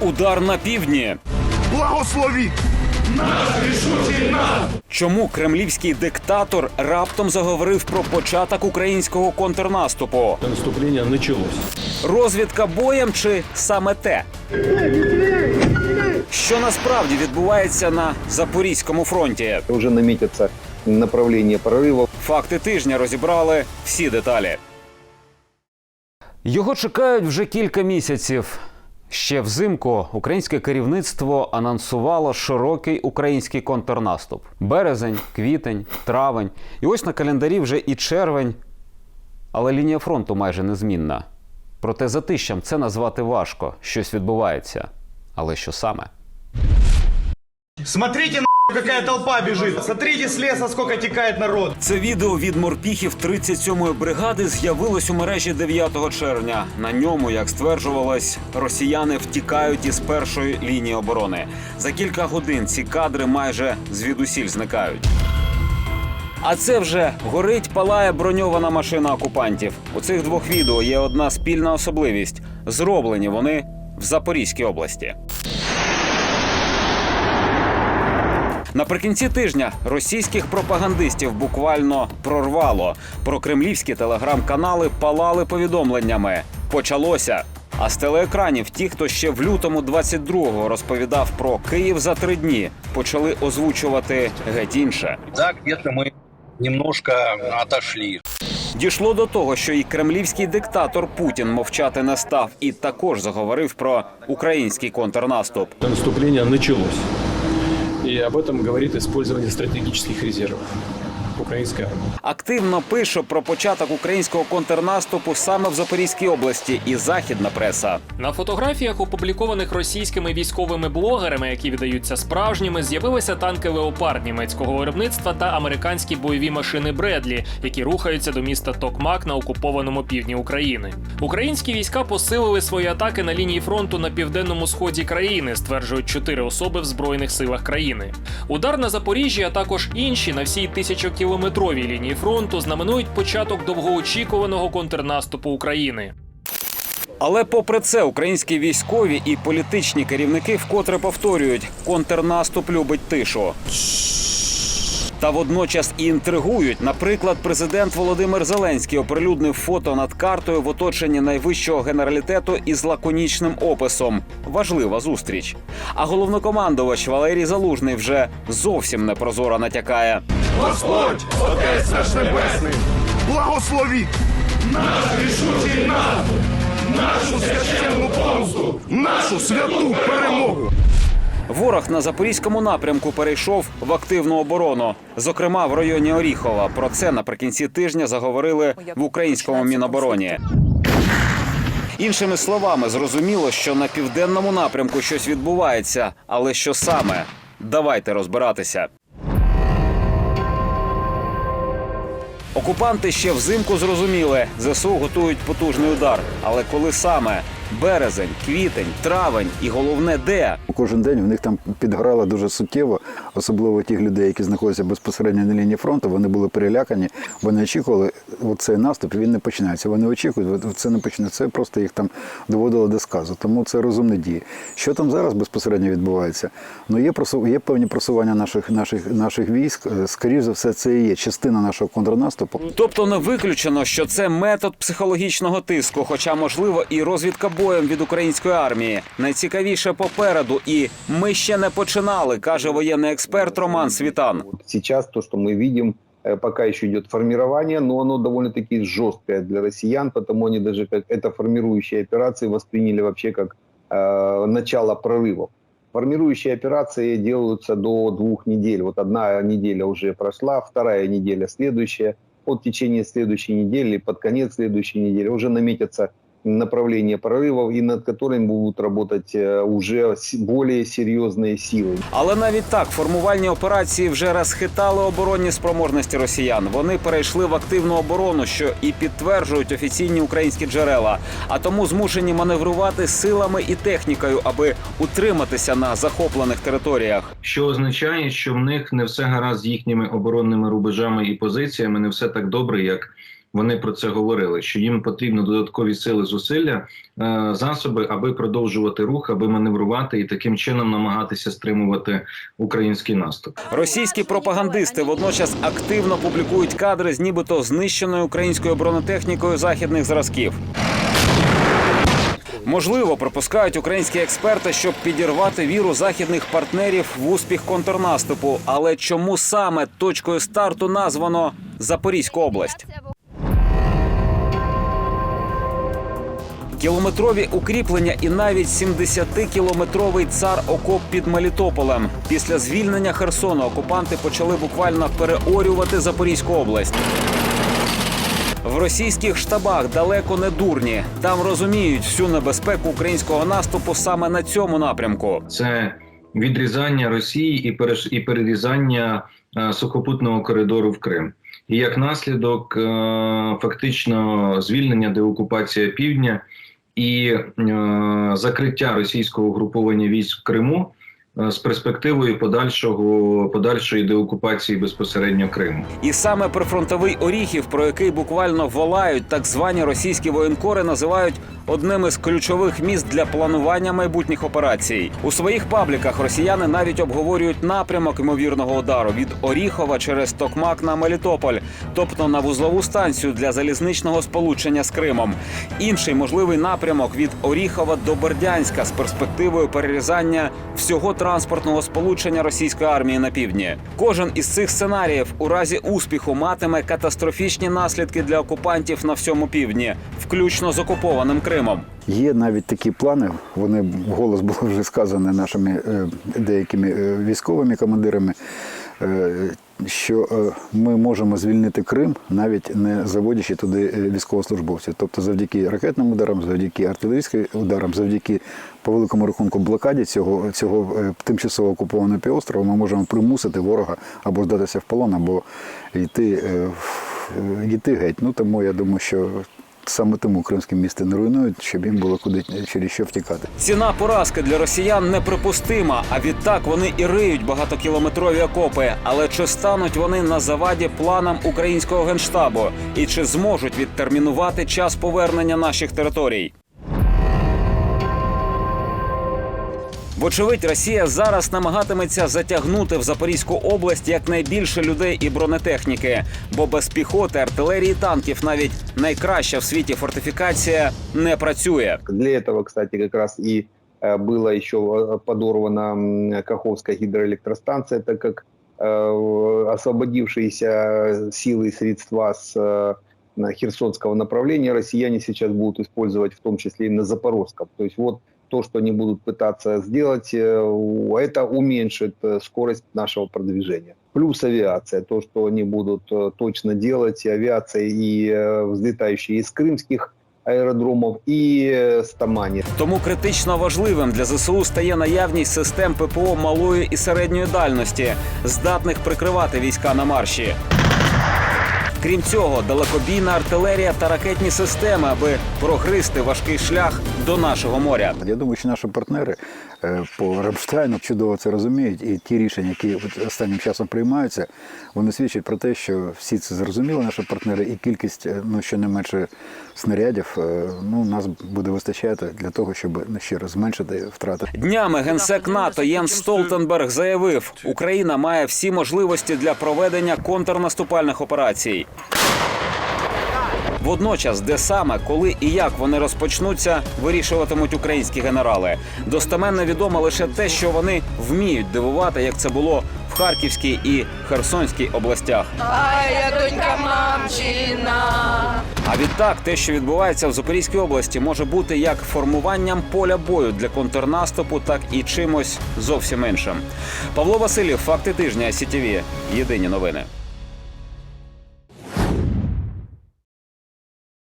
Удар на півдні. Благослови! Чому кремлівський диктатор раптом заговорив про початок українського контрнаступу? Наступление началось. Розвідка боєм чи саме те? Що насправді відбувається на Запорізькому фронті? Уже наметится направление прорыва. Факти тижня розібрали всі деталі. Його чекають вже кілька місяців. Ще взимку українське керівництво анонсувало широкий український контрнаступ: березень, квітень, травень. І ось на календарі вже і червень. Але лінія фронту майже незмінна. Проте затищам це назвати важко. Щось відбувається. Але що саме? Смотрите, на какая толпа бежит. Смотрите с леса, сколько текает народ. Це відео від морпіхів 37-ї бригади з'явилось у мережі 9 червня. На ньому, як стверджувалось, росіяни втікають із першої лінії оборони. За кілька годин ці кадри майже звідусіль зникають. А це вже горить, палає броньована машина окупантів. У цих двох відео є одна спільна особливість: зроблені вони в Запорізькій області. Наприкінці тижня російських пропагандистів буквально прорвало. Про кремлівські телеграм-канали палали повідомленнями. Почалося. А з телеекранів ті, хто ще в лютому 22-го розповідав про Київ за три дні, почали озвучувати геть інше. Да, где-то мы немножко отошли. Дійшло до того, що і кремлівський диктатор Путін мовчати не став і також заговорив про український контрнаступ. Наступление началось. И об этом говорит использование стратегических резервов армии. Активно пише про початок українського контрнаступу саме в Запорізькій області і західна преса. На фотографіях, опублікованих російськими військовими блогерами, які видаються справжніми, з'явилися танки леопард німецького виробництва та американські бойові машини Бредлі, які рухаються до міста Токмак на окупованому півдні України. Українські війська посилили свої атаки на лінії фронту на південному сході країни, стверджують чотири особи в збройних силах країни. Удар на Запоріжжя, а також інші на всій тисячокілометровій лінії фронту знаменують початок довгоочікуваного контрнаступу України. Але попри це, українські військові і політичні керівники вкотре повторюють: контрнаступ любить тишу. Та водночас і інтригують. Наприклад, президент Володимир Зеленський оприлюднив фото над картою в оточенні найвищого генералітету із лаконічним описом. Важлива зустріч. А головнокомандувач Валерій Залужний вже зовсім непрозоро натякає. Господь, Отець наш Небесний, благослови! Наш рішучий наступ, нашу священну помсту, нашу святу перемогу. Ворог на запорізькому напрямку перейшов в активну оборону, зокрема в районі Оріхова. Про це наприкінці тижня заговорили в українському мінобороні. Іншими словами, зрозуміло, що на південному напрямку щось відбувається, але що саме? Давайте розбиратися. Окупанти ще взимку зрозуміли, ЗСУ готують потужний удар. Але коли саме? Березень, квітень, травень і головне де? Кожен день в них там підгорало дуже суттєво, особливо тих людей, які знаходяться безпосередньо на лінії фронту. Вони були перелякані. Вони очікували, от цей наступ він не починається. Вони очікують, це не почне. Це просто їх там доводило до сказу. Тому це розумні дії. Що там зараз безпосередньо відбувається? Ну є просу- є певні просування наших наших наших військ. Е, Скоріше за все, це і є частина нашого контрнаступу. Тобто не виключено, що це метод психологічного тиску, хоча можливо і розвідка боєм від української армії. Найцікавіше попереду, і ми ще не починали, каже воєнний експерт Роман Світан. Вот сейчас то, что мы видим, э, пока еще идет формирование, но оно довольно-таки жесткое для россиян, потому они даже как это формирующие операции восприняли вообще как э, начало прорывов. Формирующие операции делаются до двух недель. Вот одна неделя уже прошла, вторая неделя следующая. От течения следующей недели, под конец следующей недели уже наметятся направление прорывов, и над которыми будут работать э, уже с- более серьезные силы. Але навіть так формувальні операції вже розхитали оборонні спроможності росіян. Вони перейшли в активну оборону, що і підтверджують офіційні українські джерела. А тому змушені маневрувати силами і технікою, аби утриматися на захоплених територіях. що означає, що в них не все гаразд з їхніми оборонними рубежами і позиціями, не все так добре, як вони про це говорили, що їм потрібно додаткові сили, зусилля, е, засоби, аби продовжувати рух, аби маневрувати і таким чином намагатися стримувати український наступ. Російські пропагандисти водночас активно публікують кадри з нібито знищеною українською бронетехнікою західних зразків. Можливо, припускають українські експерти, щоб підірвати віру західних партнерів в успіх контрнаступу. Але чому саме точкою старту названо Запорізьку область? Кілометрові укріплення і навіть 70-кілометровий цар окоп під Мелітополем. Після звільнення Херсону окупанти почали буквально переорювати Запорізьку область. В російських штабах далеко не дурні. Там розуміють всю небезпеку українського наступу саме на цьому напрямку. Це відрізання Росії і і перерізання е, сухопутного коридору в Крим. І як наслідок, е, фактично звільнення деокупація півдня і е, закриття російського угруповання військ в Криму з перспективою подальшого подальшої деокупації безпосередньо Криму. І саме прифронтовий Оріхів, про який буквально волають так звані російські воєнкори, називають одним із ключових міст для планування майбутніх операцій. У своїх пабліках росіяни навіть обговорюють напрямок ймовірного удару від Оріхова через Токмак на Мелітополь, тобто на вузлову станцію для залізничного сполучення з Кримом. Інший можливий напрямок від Оріхова до Бердянська з перспективою перерізання всього транспортного сполучення російської армії на півдні. Кожен із цих сценаріїв у разі успіху матиме катастрофічні наслідки для окупантів на всьому півдні, включно з окупованим Кримом. Є навіть такі плани. Вони голос було вже сказані нашими е, деякими е, військовими командирами. Е, Що е, ми можемо звільнити Крим, навіть не заводячи туди е, військовослужбовців. Тобто, завдяки ракетним ударам, завдяки артилерійським ударам, завдяки по великому рахунку блокаді цього, цього тимчасово окупованого півострова, ми можемо примусити ворога або здатися в полон, або йти, йти геть. Ну тому я думаю, що Саме тому кримське місто не руйнують, щоб їм було куди через що втікати. Ціна поразки для росіян неприпустима. А відтак вони і риють багатокілометрові окопи. Але чи стануть вони на заваді планам українського генштабу? І чи зможуть відтермінувати час повернення наших територій? Вочевидь, Росія зараз намагатиметься затягнути в Запорізьку область якнайбільше людей і бронетехніки, бо без піхоти, артилерії, танків навіть найкраща в світі фортифікація не працює. Для этого, кстати, как раз и э, было еще э, подорвана м, Каховская гидроэлектростанция, так как э, освободившиеся силы и средства с э, на Херсонского направления россияне сейчас будут использовать в том числе и на Запорожском. То есть вот то, что они будут пытаться сделать, э, у- это уменьшит э, скорость нашего продвижения. Плюс авиация, то, что они будут э, точно делать, и авиация и э, взлетающие из крымских аеродромов і е, з Тамані. Тому критично важливим для ЗСУ стає наявність систем ППО малої і середньої дальності, здатних прикривати війська на марші. Крім цього, далекобійна артилерія та ракетні системи, аби прогризти важкий шлях до нашого моря. Я думаю, що наші партнери по Рамштайну чудово це розуміють, і ті рішення, які останнім часом приймаються, вони свідчать про те, що всі це зрозуміли, наші партнери, і кількість е, ну щонайменше снарядів е, ну нас буде вистачати для того, щоб ще раз зменшити втрати. Днями генсек НАТО Єнс Столтенберг заявив, Україна має всі можливості для проведення контрнаступальних операцій. Водночас, де саме, коли і як вони розпочнуться, вирішуватимуть українські генерали. Достеменно відомо лише те, що вони вміють дивувати, як це було в Харківській і Херсонській областях. А я донька мамчина. А відтак, те, що відбувається в Запорізькій області, може бути як формуванням поля бою для контрнаступу, так і чимось зовсім іншим. Павло Васильєв, факти тижня СІТВ. Єдині новини.